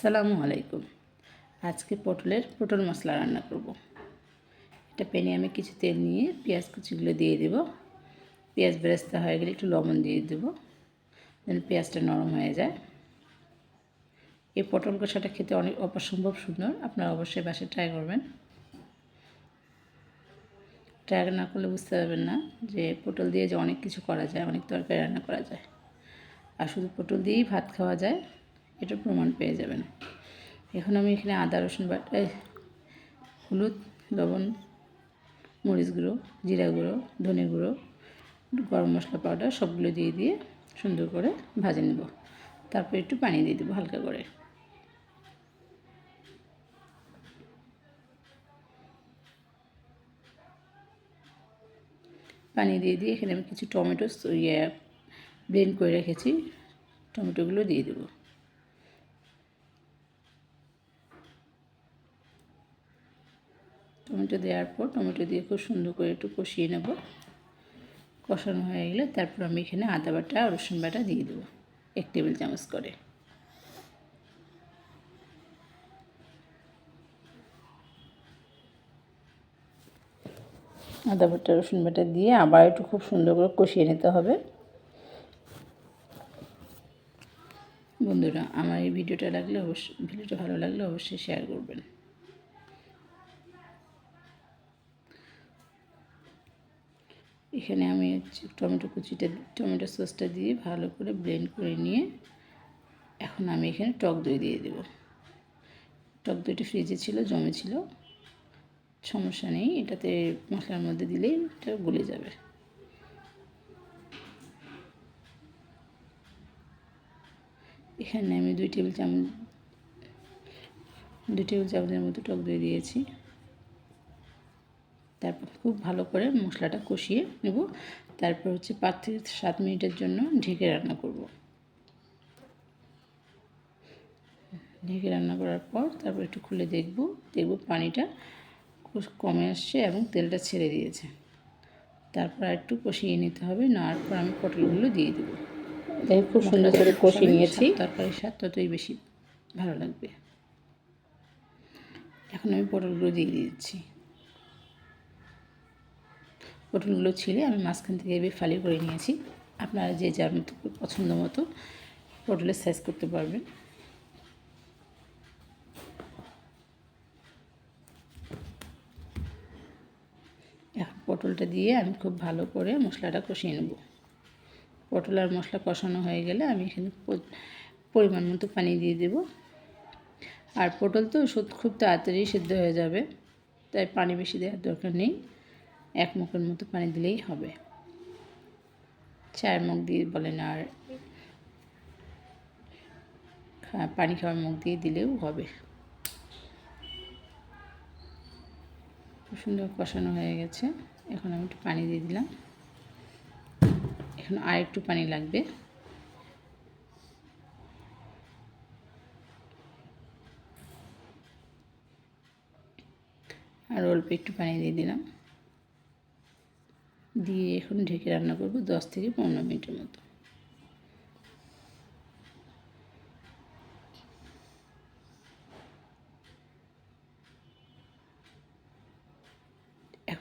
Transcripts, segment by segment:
আসসালামু আলাইকুম। আজকে পটলের পটল মশলা রান্না করব। এটা প্যানে আমি কিছু তেল নিয়ে পেঁয়াজ কুচিগুলো দিয়ে দেব। পেঁয়াজ বেরেস্তা হয়ে গেলে একটু লবণ দিয়ে দেবো। যেন পেঁয়াজটা নরম হয়ে যায়। এই পটল কষাটা খেতে অনেক অপসম্ভব সুন্দর। আপনারা অবশ্যই বাসে ট্রাই করবেন। ট্রাই না করলে বুঝতে পারবেন না যে পটল দিয়ে যে অনেক কিছু করা যায়, অনেক তরকারি রান্না করা যায়। আর শুধু পটল দিয়েই ভাত খাওয়া যায়। এটার প্রমাণ পেয়ে যাবেন। এখন আমি এখানে আদা, রসুন বাটা হলুদ, লবণ, মরিচ গুঁড়ো, জিরা গুঁড়ো, ধনে গুঁড়ো, গরম মশলা পাউডার সবগুলো দিয়ে দিয়ে সুন্দর করে ভাজে নেব। তারপর একটু পানি দিয়ে দেবো হালকা করে। পানি দিয়ে দিয়ে এখানে আমি কিছু টমেটো ইয়ে ব্লেন্ড করে রেখেছি। টমেটোগুলো দিয়ে দেবো। টমেটো দেওয়ার পর টমেটো দিয়ে খুব সুন্দর করে একটু কষিয়ে নেব। কষানো হয়ে গেলে তারপর আমি এখানে আদা বাটা, রসুন বাটা দিয়ে দেবো এক টেবিল চামচ করে। আদা বাটা, রসুন বাটা দিয়ে আবার একটু খুব সুন্দর করে কষিয়ে নিতে হবে। বন্ধুরা, আমার এই ভিডিওটা লাগলে অবশ্যই, ভিডিওটা ভালো লাগলে অবশ্যই শেয়ার করবেন। এখানে আমি হচ্ছে টমেটো কুচিটা, টমেটো সসটা দিয়ে ভালো করে ব্লেন্ড করে নিয়ে এখন আমি এখানে টক দই দিয়ে দেব। টক দইটা ফ্রিজে ছিল জমেছিল সমস্যা নেই, এটাতে মশলার মধ্যে দিলেই এটা গলে যাবে। এখানে আমি দুই টেবিল চামচ, দুই টেবিল চামচের মতো টক দই দিয়েছি। তারপর খুব ভালো করে মশলাটা কষিয়ে নেব। তারপর হচ্ছে পাঁচ থেকে সাত মিনিটের জন্য ঢেকে রান্না করব। ঢেকে রান্না করার পর তারপর একটু খুলে দেখব। দেখব পানিটা খুব কমে আসছে এবং তেলটা ছেড়ে দিয়েছে। তারপর একটু কষিয়ে নিতে হবে নেওয়ার পর আমি পটলগুলো দিয়ে দেবো। তাই খুব সুন্দর করে কষিয়ে নিয়েছি। তরকারির স্বাদ ততই বেশি ভালো লাগবে। এখন আমি পটলগুলো দিয়ে দিচ্ছি। পটলগুলো ছিলে আমি মাঝখান থেকে এবার ফালি করে নিয়েছি। আপনারা যে যার মতো পছন্দ মতো পটলের সাইজ করতে পারবেন। এখন পটলটা দিয়ে আমি খুব ভালো করে মশলাটা কষিয়ে নেব। পটল আর মশলা কষানো হয়ে গেলে আমি এখানে পরিমাণ মতো পানি দিয়ে দেব। আর পটল তো খুব তাড়াতাড়ি সিদ্ধ হয়ে যাবে, তাই পানি বেশি দেওয়ার দরকার নেই। এক মুখের মতো পানি দিলেই হবে। চার মুখ দিয়ে বলেন আর পানি খাওয়ার মুখ দিয়ে দিলেও হবে। খুব সুন্দর কষানো হয়ে গেছে। এখন আমি একটু পানি দিয়ে দিলাম। এখন আর একটু পানি লাগবে। আর অল্প একটু পানি দিয়ে দিলাম। দিয়ে এখন ঢেকে রান্না করব দশ থেকে পনেরো মিনিটের মতো।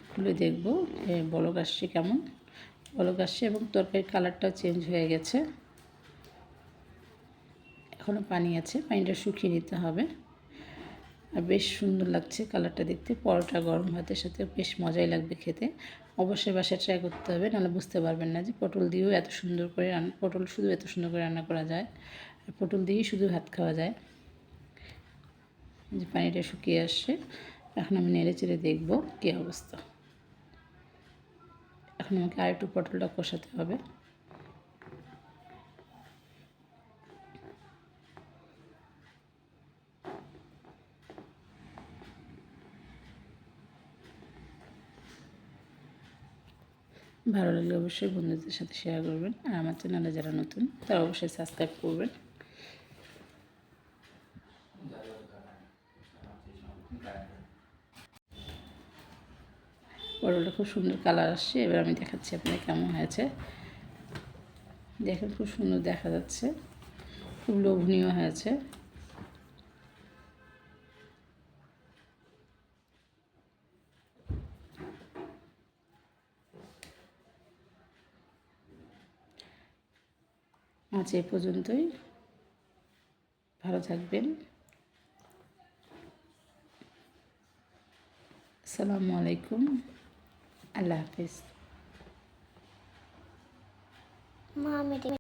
খুলে দেখব বলক আসছে কেমন। বলক আসছে এবং তরকারির কালারটাও চেঞ্জ হয়ে গেছে। এখনও পানি আছে, পানিটা শুকিয়ে নিতে হবে। আর বেশ সুন্দর লাগছে কালারটা দেখতে। পরোটা গরম ভাতের সাথে বেশ মজাই লাগবে খেতে। অবশ্যই বাসায় ট্রাই করতে হবে, নাহলে বুঝতে পারবেন না যে পটল দিয়েও এত সুন্দর করে রান্না পটল শুধু এত সুন্দর করে রান্না করা যায়। আর পটল দিয়েই শুধু ভাত খাওয়া যায়। যে পানিটা শুকিয়ে আসছে, এখন আমি নেড়ে চেড়ে দেখব কী অবস্থা। এখন আমাকে আর একটু পটলটা কষাতে হবে। ভালো লাগলে অবশ্যই বন্ধুদের সাথে শেয়ার করবেন। আর আমার চ্যানেলে যারা নতুন, তারা অবশ্যই সাবস্ক্রাইব করবেন। পটলটা খুব সুন্দর কালার আসছে। এবার আমি দেখাচ্ছি আপনাদের কেমন হয়েছে। দেখেন খুব সুন্দর দেখা যাচ্ছে। খুব লোভনীয় হয়েছে। আজ এ পর্যন্তই। ভালো থাকবেন। আসসালামু আলাইকুম। আল্লাহ হাফিজ।